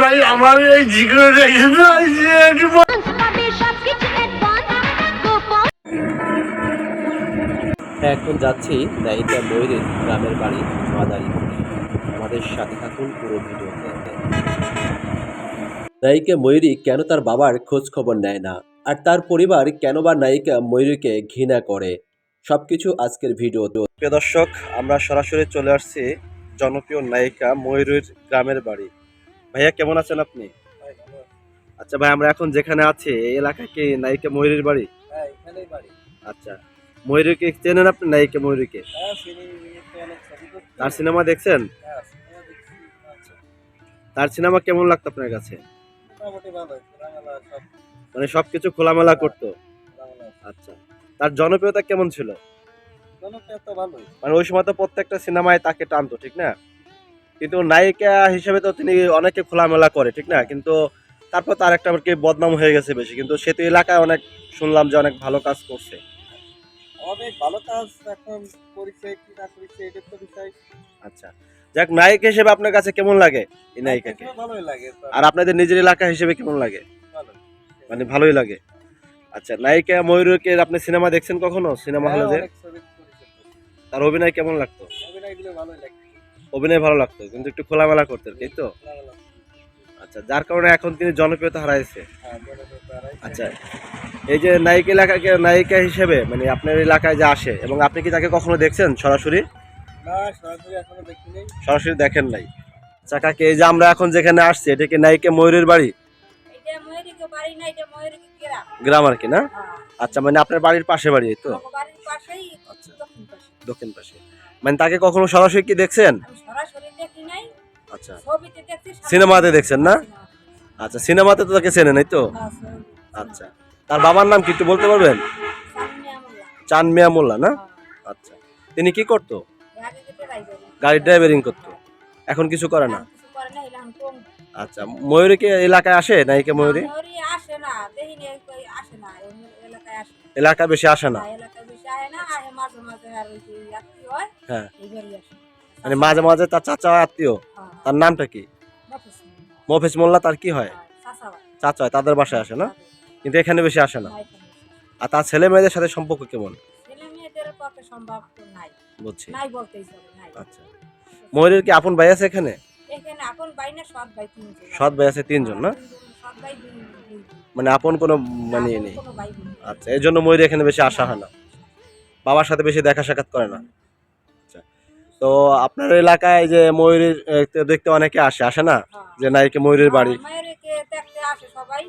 ভাই, আমার এই গোপন এখন যাচ্ছি নায়িকা ময়ূরের গ্রামের বাড়ি মাদারীপুরে আমাদের সাথে থাকুন পুরো ভিডিওতে। নায়িকা ময়ূরী কেন তার বাবার খোঁজ খবর নেয় না? আর তার পরিবার কেন বা নায়িকা ময়ূরীকে ঘৃণা করে? সবকিছু আজকের ভিডিও। প্রিয় দর্শক, আমরা সরাসরি চলে আসছি জনপ্রিয় নায়িকা ময়ূরীর গ্রামের বাড়ি। ভাইয়া কেমন আছেন আপনি? আচ্ছা ভাই আমরা এখন যেখানে আছি এই এলাকায় কি নায়িকা ময়ূরীর বাড়ি? আচ্ছা ময়ূরীকে চেনেন আপনি নায়িকা ময়ূরীকে? তার সিনেমা দেখছেন? তার সিনেমা কেমন লাগতো আপনার কাছে? মানে সবকিছু খোলামেলা করতো? আচ্ছা তার জনপ্রিয়তা কেমন ছিল? মানে ওই সময় তো প্রত্যেকটা সিনেমায় তাকে টানতো ঠিক না? কিন্তু নায়িকা হিসেবে তো তিনি অনেকে খোলামেলা করে ঠিক না? কিন্তু তারপর তার একটা আর কি বদনাম হয়ে গেছে বেশি। কিন্তু সে তো এলাকায় অনেক শুনলাম যে অনেক ভালো কাজ করছে। অনেক ভালো কাজ এখন করেছে কি না করেছে এটার তো বিষয়। আচ্ছা। যাক নায়িকা হিসেবে আপনার কাছে কেমন লাগে এই নায়িকাকে? ভালোই লাগে আর আপনাদের নিজের এলাকা হিসেবে কেমন লাগে? ভালো। মানে ভালোই লাগে। আচ্ছা নায়িকা ময়ূরকে আপনি সিনেমা দেখছেন কখনো? সিনেমা হলে হ্যাঁ। তার অভিনয় কেমন লাগতো? অভিনয়গুলো ভালোই লাগে অভিনয় ভালো লাগতো কিন্তু একটু খোলামেলা করতেন তাই তো? আচ্ছা যার কারণে এখন তিনি জনপ্রিয়তা হারাইছে। হ্যাঁ, আচ্ছা এই যে নায়িকা এলাকাকে নায়িকা হিসেবে মানে আপনার এলাকায় যে আসে এবং আপনি কি তাকে কখনো দেখছেন সরাসরি? সরাসরি দেখিনি। সরাসরি দেখেন নাই। আচ্ছা কাকে এই যে আমরা এখন যেখানে আসছি এটা কি নায়িকা ময়ূরের বাড়ি? এটা ময়ূরীকে বাড়ি না এটা ময়ূরীকে গ্রাম। আর কি না? হ্যাঁ। আচ্ছা মানে আপনার বাড়ির পাশে বাড়ি এই তো? আমার বাড়ির পাশেই আচ্ছা। দক্ষিণ পাশে। মানে তাকে কখনো সরাসরি কি দেখছেন? আচ্ছা। সিনেমাতে দেখছেন না? আচ্ছা সিনেমাতে তো তাকে চেনে নাই তো? আচ্ছা। তার বাবার নাম কি একটু বলতে পারবেন? চান মিয়া মোল্লা না? হ্যাঁ, আচ্ছা। তিনি কি করতো। গাড়ি ড্রাইভারিং করতো। এখন কিছু করে না। আচ্ছা। ময়ূরী কি এলাকায় আসে ময়ূরী? ময়ূরী না, না না, এলাকায় বেশি আসে না, হয়, হ্যাঁ। মানে মাঝে মাঝে তার চাচা আত্মীয়। হ্যাঁ, তার নামটা কি? মফিজ মোল্লা। তার কি হয়? হ্যাঁ, চাচা হয়। তাদের বাসায় আসে না? কিন্তু এখানে বেশি আসে না। আর তার ছেলে মেয়েদের সাথে সম্পর্ক কেমন? বুঝছি। আচ্ছা। ময়ূরের কি আপন ভাই আছে এখানে? সৎ ভাই আছে তিনজন না? বোন। মানে আপন কোনো মানে নেই। আচ্ছা এই জন্য ময়ূর এখানে বেশি আসা হয় না। বাবার সাথে বেশি দেখা সাক্ষাৎ করে না। আচ্ছা। তো আপনার এলাকায় যে ময়ূরের দেখতে অনেকে আসে আসে না? হ্যাঁ। যে নাইকে ময়ূরের বাড়ি। মায়েরকে দেখতে আসে সবাই।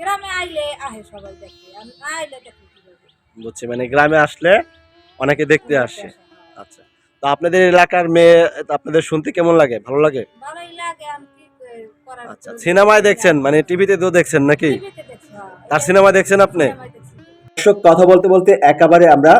গ্রামে আইলে আসে সবাই দেখতে। আইলে দেখতে বুঝছি মানে গ্রামে আসলে অনেকে দেখতে আসে। হ্যাঁ। আচ্ছা। তো আপনাদের এলাকার মেয়ে আপনাদের শুনতে কেমন লাগে? ভালো লাগে? আচ্ছা সিনেমায় দেখছেন? মানে টিভিতে তো দেখছেন নাকি? হ্যাঁ। তার সিনেমা দেখছেন আপনি। দর্শক, কথা বলতে বলতে একেবারে আমরা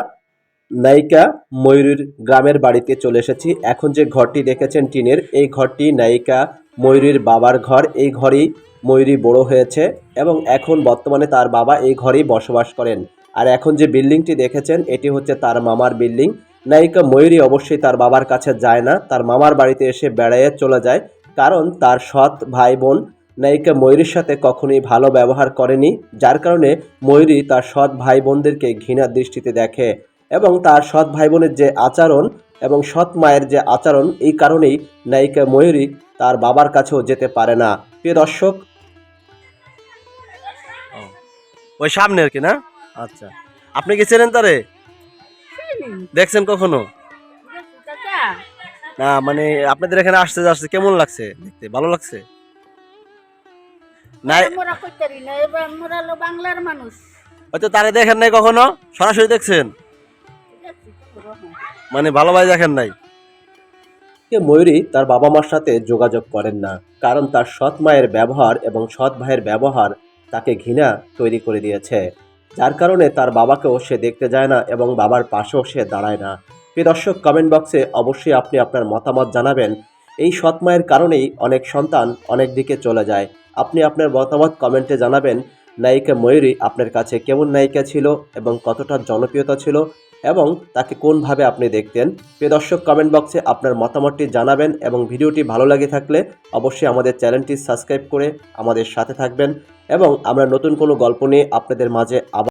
নায়িকা ময়ূরীর গ্রামের বাড়িতে চলে এসেছি। এখন যে ঘরটি দেখেছেন টিনের, এই ঘরটি নায়িকা ময়ূরীর বাবার ঘর। এই ঘরেই ময়ূরী বড় হয়েছে এবং এখন বর্তমানে তার বাবা এই ঘরেই বসবাস করেন। আর এখন যে বিল্ডিংটি দেখেছেন, এটি হচ্ছে তার মামার বিল্ডিং। নায়িকা ময়ূরী অবশ্যই তার বাবার কাছে যায় না। তার মামার বাড়িতে এসে বেড়াইয়ে চলে যায়। কারণ তার সৎ ভাই বোন নায়িকা ময়ূরীর সাথে কখনোই ভালো ব্যবহার করেনি যার কারণে ময়ূরী তার সৎ ভাই বোনদেরকে ঘৃণার দৃষ্টিতে দেখে এবং তার সৎ ভাই বোনের যে আচরণ এবং সৎ মায়ের যে আচরণ এই কারণেই নায়িকা ময়ূরী তার বাবার কাছেও যেতে পারে না। প্রিয় দর্শক ওই সামনে আর কি না? আচ্ছা। আপনি কি চেনেন তারে দেখছেন কখনো? না মানে আপনাদের এখানে আসতে আসতে কেমন লাগছে দেখতে? ভালো লাগছে? না আমরা কইতারি না এবার আমরা হলো বাংলার মানুষ। হয়তো তারে দেখেন নাই কখনো? সরাসরি দেখছেন? মানে ভালোভাবে দেখেন নাই। ময়ূরী তার বাবা মার সাথে যোগাযোগ করেন না কারণ তার সৎ মায়ের ব্যবহার এবং সৎ ভাইয়ের ব্যবহার তাকে ঘৃণা তৈরি করে দিয়েছে। যার কারণে তার বাবাকেও সে দেখতে যায় না এবং বাবার পাশেও সে দাঁড়ায় না। প্রিয় দর্শক কমেন্ট বক্সে অবশ্যই আপনি আপনার মতামত জানাবেন। এই সৎ মায়ের কারণেই অনেক সন্তান অনেক দিকে চলে যায়। আপনি আপনার মতামত কমেন্টে জানাবেন। নায়িকা ময়ূরী আপনার কাছে কেমন নায়িকা ছিল এবং কতটা জনপ্রিয়তা ছিল এবং তাকে কোনভাবে আপনি দেখতেন? প্রিয় দর্শক কমেন্ট বক্সে আপনার মতামতটি জানাবেন এবং ভিডিওটি ভালো লাগে থাকলে অবশ্যই আমাদের চ্যানেলটি সাবস্ক্রাইব করে আমাদের সাথে থাকবেন এবং আমরা নতুন কোনো গল্প নিয়ে আপনাদের মাঝে আবার